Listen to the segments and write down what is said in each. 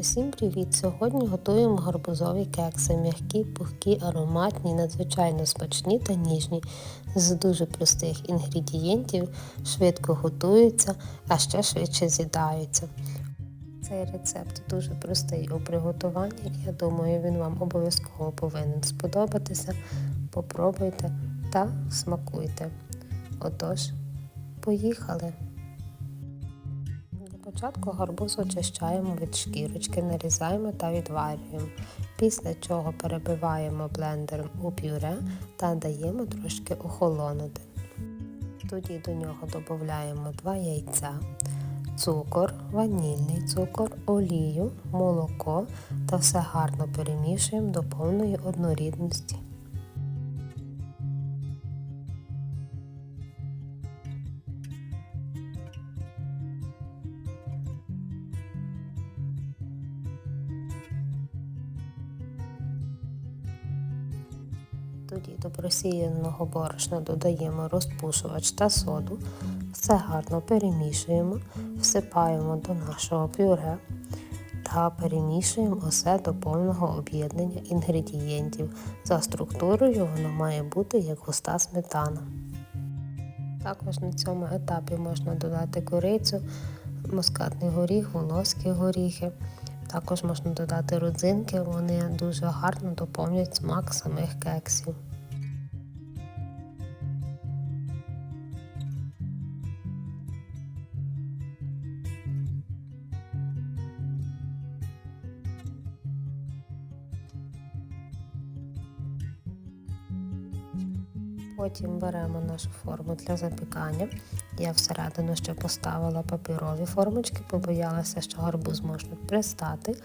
Усім привіт! Сьогодні готуємо гарбузові кекси. М'які, пухкі, ароматні, надзвичайно смачні та ніжні. З дуже простих інгредієнтів швидко готуються, а ще швидше з'їдаються. Цей рецепт дуже простий у приготуванні. Я думаю, він вам обов'язково повинен сподобатися. Попробуйте та смакуйте. Отож, поїхали! Для початку гарбуз очищаємо від шкірочки, нарізаємо та відварюємо. Після чого перебиваємо блендером у пюре та даємо трошки охолонути. Тоді до нього додаємо 2 яйця, цукор, ванільний цукор, олію, молоко та все гарно перемішуємо до повної однорідності. Тоді до просіяного борошна додаємо розпушувач та соду, все гарно перемішуємо, всипаємо до нашого пюре та перемішуємо усе до повного об'єднання інгредієнтів. За структурою воно має бути як густа сметана. Також на цьому етапі можна додати корицю, мускатний горіх, волоські горіхи. Також можна додати родзинки, вони дуже гарно доповнюють смак самих кексів. Потім беремо нашу форму для запікання. Я всередину ще поставила папірові формочки, побоялася, що гарбуз можна пристати.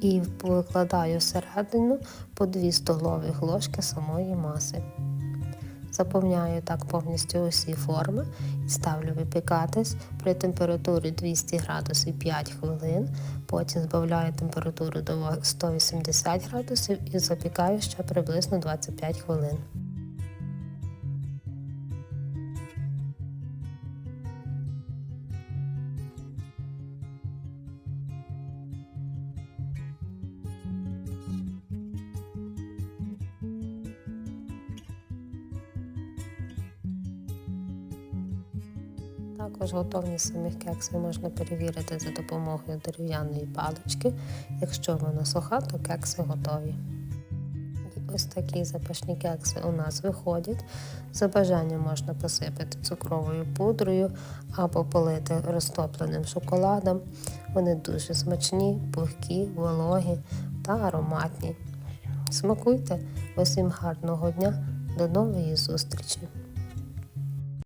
І викладаю всередину по 2 столові ложки самої маси. Заповняю так повністю усі форми і ставлю випікатись при температурі 200 градусів 5 хвилин. Потім збавляю температуру до 180 градусів і запікаю ще приблизно 25 хвилин. Також готовність самих кексів можна перевірити за допомогою дерев'яної палички. Якщо вона суха, то кекси готові. І ось такі запашні кекси у нас виходять. За бажанням можна посипати цукровою пудрою або полити розтопленим шоколадом. Вони дуже смачні, пухкі, вологі та ароматні. Смакуйте! Усім гарного дня, до нової зустрічі!